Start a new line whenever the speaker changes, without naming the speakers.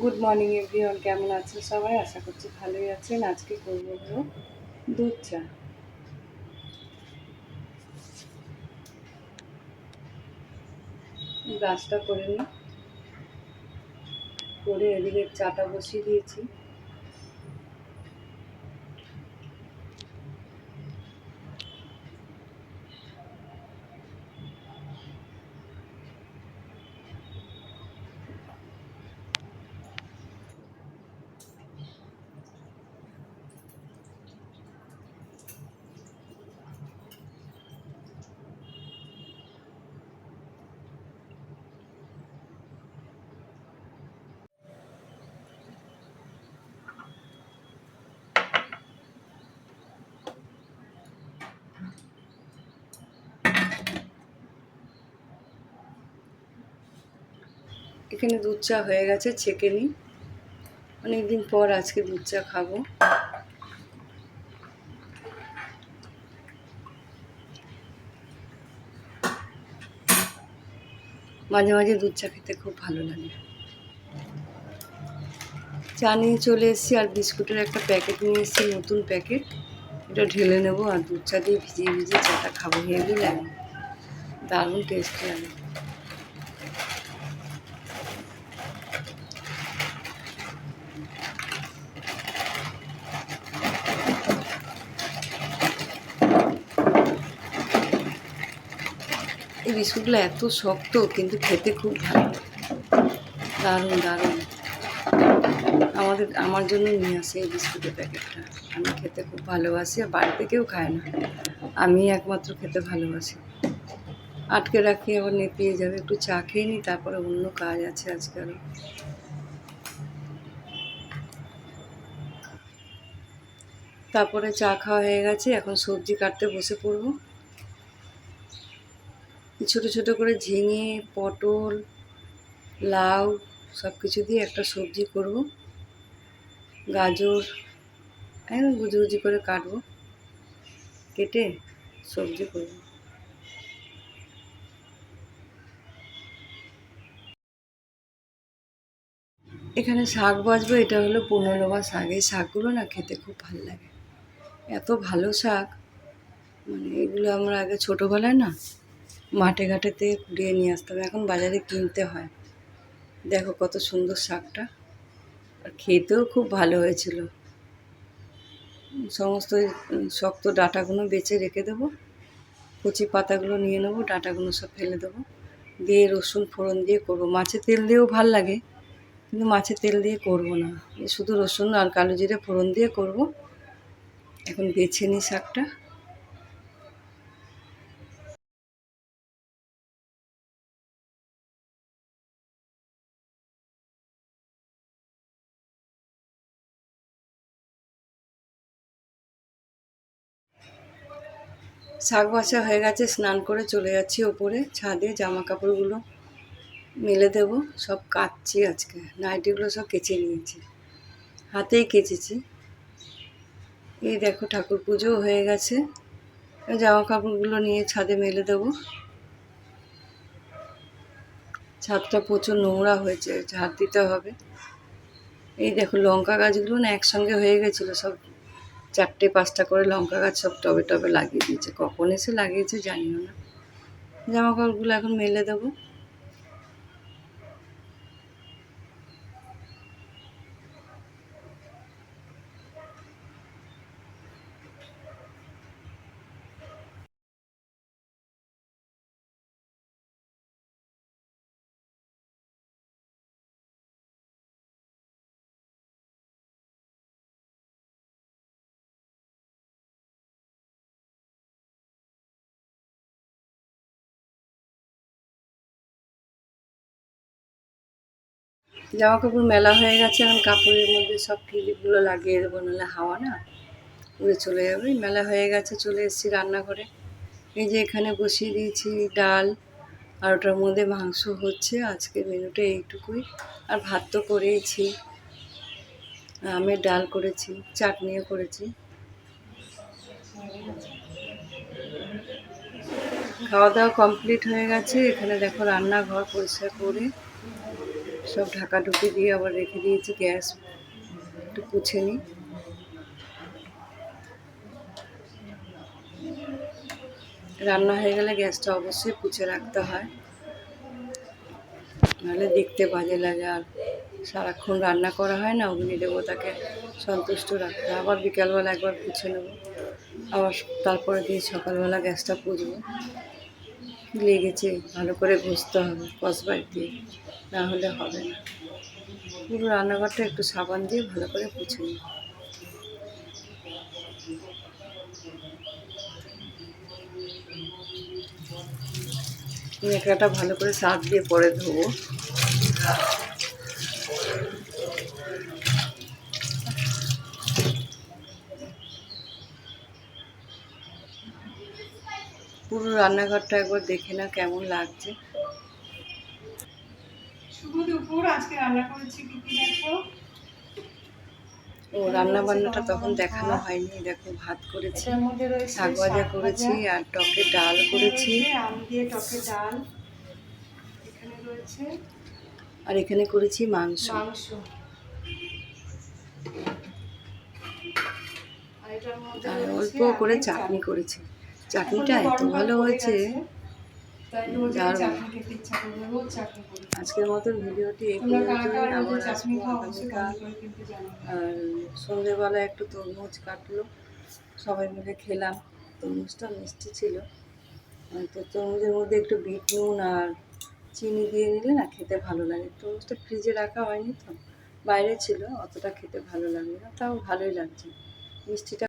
Good morning everyone কেমন আছেন সবাই? আশা করছি ভালোই আছেন। আজকে করব হলো দুধ চা। গাছটা করে নিই। করে এদিকে চাটা বসিয়ে দিয়েছি। এখানে দুধ চা হয়ে গেছে, ছেঁকে নিই। অনেকদিন পর আজকে দুধ চা খাব। মাঝে মাঝে দুধ চা খেতে খুব ভালো লাগে। চা নিয়ে চলে এসেছি আর বিস্কুটের একটা প্যাকেট নিয়ে এসেছি, নতুন প্যাকেট। এটা ঢেলে নেব আর দুধ চা দিয়ে ভিজিয়ে ভিজিয়ে চাটা খাব। হেভি লাগে। দারুণ টেস্ট লাগে। এই বিস্কুটগুলো এত শক্ত, কিন্তু খেতে খুব ভালো। দারুণ দারুণ। আমাদের, আমার জন্য নিয়ে আসে এই বিস্কুটের প্যাকেটটা। আমি খেতে খুব ভালোবাসি আর বাড়িতে কেউ খায় না। আমি একমাত্র খেতে ভালোবাসি। আটকে রাখি, আবার নেপিয়ে যাবে। একটু চা খেয়ে নিই, তারপরে অন্য কাজ আছে আজকাল তারপরে চা খাওয়া হয়ে গেছে, এখন সবজি কাটতে বসে পড়ব। ছোট ছোট করে ঝিঙে, পটল, লাউ সব কিছু দিয়ে একটা সবজি করব। গাজর, একদম গুজি গুজি করে কাটবো। কেটে সবজি করব। এখানে শাক বাজবো এটা হলো পনেরোবা শাক। এই শাকগুলো না খেতে খুব ভালো লাগে। এত ভালো শাক মানে এগুলো আমরা আগে ছোটোবেলায় না মাঠে ঘাটেতে কুড়িয়ে নিয়ে আসতে হবে। এখন বাজারে কিনতে হয়। দেখো কত সুন্দর শাকটা। আর খেতেও খুব ভালো হয়েছিল। সমস্ত শক্ত ডাঁটাগুলো বেছে রেখে দেবো। কচি পাতাগুলো নিয়ে নেব, ডাঁটাগুলো সব ফেলে দেবো। দিয়ে রসুন ফোড়ন দিয়ে করব। মাছের তেল দিয়েও ভালো লাগে, কিন্তু মাছের তেল দিয়ে করব না। শুধু রসুন আর কালো জিরে ফোড়ন দিয়ে করব। এখন বেছে নিই শাকটা। শাক বাছা হয়ে গেছে, স্নান করে চলে যাচ্ছি ওপরে, ছাদে জামা কাপড়গুলো মেলে দেবো, সব কাচ্ছি আজকে, নাইটিগুলো সব কেচে নিয়েছি, হাতেই কেচেছি। এই দেখো ঠাকুর পুজো হয়ে গেছে জামা কাপড়গুলো নিয়ে ছাদে মেলে দেবো। ছাদটা প্রচুর নোংরা হয়েছে, ঝাড় দিতে হবে। এই দেখো লঙ্কা গাছগুলো না একসঙ্গে হয়ে গেছিল, সব চারটে, পাঁচটা করে লঙ্কা গাছ সব টবে টবে লাগিয়ে দিয়েছে। কখন এসে লাগিয়েছে জানিও না। জামা কাপড়গুলো এখন মেলে দেবো। জামা কাপড় মেলা হয়ে গেছে, এখন কাপড়ের মধ্যে সব ক্লিপগুলো লাগিয়ে দেবো, নাহলে হাওয়া না। উড়ে চলে যাবে, মেলা হয়ে গেছে, চলে এসেছি রান্নাঘরে। এই যে এখানে বসিয়ে দিয়েছি ডাল আর ওটার মধ্যে মাংস হচ্ছে, আজকের মেনুটা এইটুকুই। আর ভাত তো করেইছি, আমের ডাল করেছি, চাটনিও করেছি। খাওয়া দাওয়া কমপ্লিট হয়ে গেছে, এখানে দেখো রান্নাঘর পরিষ্কার করে সব ঢাকা ঢাকাঢুকি দিয়ে আবার রেখে দিয়েছি গ্যাস। একটু পুছে নিই। রান্না হয়ে গেলে গ্যাসটা অবশ্যই পুছে রাখতে হয়। নাহলে দেখতে বাজে লাগে আর সারাক্ষণ রান্না করা হয় না, অগ্নি দেবতাকে সন্তুষ্ট রাখতে। আবার বিকালবেলা একবার পুছে নেব। আবার তারপরে দিয়ে সকালবেলা গ্যাসটা পুজবো। লেগেছে, ভালো করে ঘষতে হবে, কসবার দিয়ে, না হলে হবে না। পুরো রান্নাঘরটা একটু সাবান দিয়ে ভালো করে পুছে নিই। একটা ভালো করে সার্ফ দিয়ে পরে ধোবো। পুরো রান্নাঘরটা একবার দেখে না কেমন লাগছে।
শুভ দুপুর আজকে রান্না করেছি কি কি দেখো?
ও রান্না বান্নাটা তখন দেখানো হয়নি দেখো ভাত করেছি শাক ভাজা করেছি আর টকে ডাল করেছি।
আম দিয়ে টকে ডাল। এখানে রয়েছে
আর এখানে করেছি মাংস।
মাংস। আর
অল্প করে চাটনি করেছি। চাটনিটা এত ভালো হয়েছে। আজকের মতন ভিডিওটি আর সন্ধ্যেবেলা একটু তরমুজ কাটলো। সবাই মিলে খেলাম। তরমুজটা মিষ্টি ছিল। তো তরমুজের মধ্যে একটু বিট নুন আর চিনি দিয়ে নিলে না খেতে ভালো লাগে। তরমুজটা ফ্রিজে রাখা হয়নি তো বাইরে ছিল অতটা খেতে ভালো লাগবে না তাও ভালোই লাগছে। মিষ্টিটা